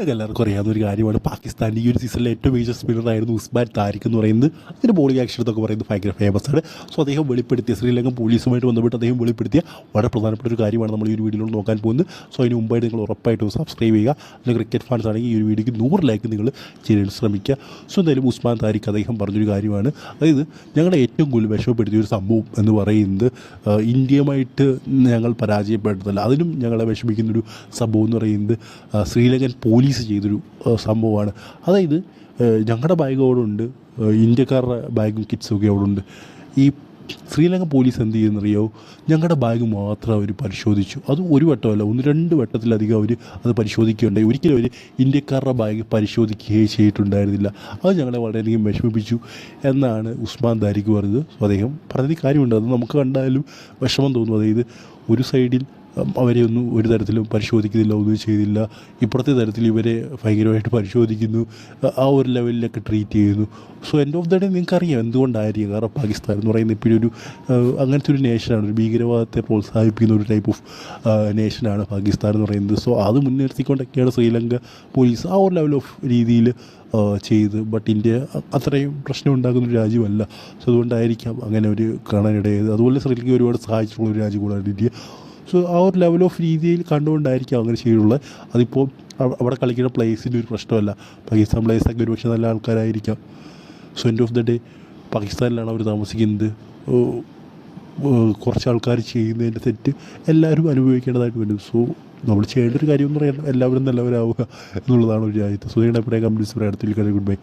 എല്ലാവർക്കും അറിയാവുന്ന ഒരു കാര്യമാണ്. പാകിസ്ഥാന്റെ ഈ ഒരു സീസണിലെ ഏറ്റവും മികച്ച സ്പിന്നറായിരുന്നു ഉസ്മാൻ താരിഖ് എന്ന് പറയുന്നത്. അതിന്റെ ബോളിംഗ് ആക്ഷൻ എന്നൊക്കെ പറയുന്നത് ഭയങ്കര ഫേമസ് ആണ്. സോ അദ്ദേഹം വെളിപ്പെടുത്തിയ ശ്രീലങ്കൻ പോലീസുമായിട്ട് ബന്ധപ്പെട്ട് അദ്ദേഹം വെളിപ്പെടുത്തിയ വളരെ പ്രധാനപ്പെട്ട ഒരു കാര്യമാണ് നമ്മൾ ഈ ഒരു വീഡിയോയിൽ നോക്കാൻ പോകുന്നത്. സോ അതിന് മുമ്പായിട്ട് നിങ്ങൾ ഉറപ്പായിട്ടും സബ്സ്ക്രൈബ് ചെയ്യുക. അല്ലെങ്കിൽ ക്രിക്കറ്റ് ഫാൻസ് ആണെങ്കിൽ ഈ ഒരു വീഡിയോക്ക് നൂറ് ലൈക്ക് നിങ്ങൾ ചെയ്യാൻ ശ്രമിക്കുക. സോ എന്തായാലും ഉസ്മാൻ താരിഖ് അദ്ദേഹം പറഞ്ഞൊരു കാര്യമാണ്. അതായത് ഞങ്ങളുടെ ഏറ്റവും കൂടുതൽ വിഷമപ്പെടുത്തിയ ഒരു സംഭവം എന്ന് പറയുന്നത് ഇന്ത്യയുമായിട്ട് ഞങ്ങൾ പരാജയപ്പെട്ടതല്ല. അതിനും ഞങ്ങളെ വിഷമിക്കുന്നൊരു സംഭവം എന്ന് പറയുന്നത് ശ്രീലങ്കൻ പോലീസ് ചെയ്തൊരു ആ, സംഭവമാണ്. അതായത് ഞങ്ങളുടെ ബാഗ് അവിടെ ഉണ്ട് ഇന്ത്യക്കാരുടെ ബാഗും കിറ്റ്സും ഒക്കെ അവിടെ ഉണ്ട് ഈ ശ്രീലങ്ക പോലീസ് എന്ത് ചെയ്യുന്നറിയോ? ഞങ്ങളുടെ ബാഗ് മാത്രം അവർ പരിശോധിച്ചു. അത് ഒരു വട്ടമല്ല ഒന്ന് രണ്ട് വട്ടത്തിലധികം അവർ അത് പരിശോധിക്കുകയുണ്ടായി. ഒരിക്കലും അവർ ഇന്ത്യക്കാരുടെ ബാഗ് പരിശോധിക്കുകയേ ചെയ്തിട്ടുണ്ടായിരുന്നില്ല. അത് ഞങ്ങളെ വളരെയധികം വിഷമിപ്പിച്ചു എന്നാണ് ഉസ്മാൻ ദാരിക്ക് പറഞ്ഞത്. അദ്ദേഹം പറഞ്ഞത് കാര്യമുണ്ട്. അത് നമുക്ക് കണ്ടാലും വിഷമം തോന്നും. അതായത് ഒരു സൈഡിൽ അവരെ ഒന്നും ഒരു തരത്തിലും പരിശോധിക്കുന്നില്ല ഒന്നും ചെയ്തില്ല. ഇപ്പുറത്തെ തരത്തിൽ ഇവരെ ഭയങ്കരമായിട്ട് പരിശോധിക്കുന്നു ആ- ഒരു ലെവലിലൊക്കെ ട്രീറ്റ് ചെയ്യുന്നു. So end of the day നിങ്ങൾക്കറിയാം എന്തുകൊണ്ടായിരിക്കും കാരണം പാകിസ്ഥാൻ എന്ന് പറയുന്നത് ഇപ്പോഴും ഒരു അങ്ങനത്തെ ഒരു നേഷനാണ് ഒരു ഭീകരവാദത്തെ പ്രോത്സാഹിപ്പിക്കുന്ന ഒരു ടൈപ്പ് ഓഫ് നേഷനാണ് പാകിസ്ഥാൻ എന്ന് പറയുന്നത്. സോ അത് മുൻനിർത്തിക്കൊണ്ടൊക്കെയാണ് ശ്രീലങ്ക പോലീസ് ആ ഒരു ലെവൽ ഓഫ് രീതിയിൽ ചെയ്ത്. ബട്ട് ഇന്ത്യ അത്രയും പ്രശ്നം ഉണ്ടാകുന്ന ഒരു രാജ്യമല്ല. സോ അതുകൊണ്ടായിരിക്കാം അങ്ങനെ ഒരു കാണാനിടയത് അതുപോലെ ശ്രീലങ്ക ഒരുപാട് സഹായിച്ചിട്ടുള്ള ഒരു രാജ്യം കൂടാണ് ഇന്ത്യ. സോ ആ ഒരു ലെവൽ ഓഫ് രീതിയിൽ കണ്ടുകൊണ്ടായിരിക്കും അങ്ങനെ ചെയ്തിട്ടുള്ളത്. അതിപ്പോൾ അവ- അവിടെ കളിക്കുന്ന പ്ലേസിന്റെ ഒരു പ്രശ്നമല്ല. പാകിസ്ഥാൻ പ്ലേസൊക്കെ ഒരുപക്ഷെ നല്ല ആൾക്കാരായിരിക്കാം. So end of the day പാകിസ്ഥാനിലാണ് അവർ താമസിക്കുന്നത്. കുറച്ച് ആൾക്കാർ ചെയ്യുന്നതിന്റെ തെറ്റ് എല്ലാവരും അനുഭവിക്കേണ്ടതായിട്ട് വരും. സോ നമ്മൾ ചെയ്യേണ്ട ഒരു കാര്യം എന്ന് പറയുന്നത് എല്ലാവരും നല്ലവരാവുക എന്നുള്ളതാണ് ഒരു രാജ്യത്ത് സോ നിങ്ങളുടെ അഭിപ്രായം കമ്പ്ലീറ്റ്സ് പറയാം അടുത്ത ഗുഡ് ബൈ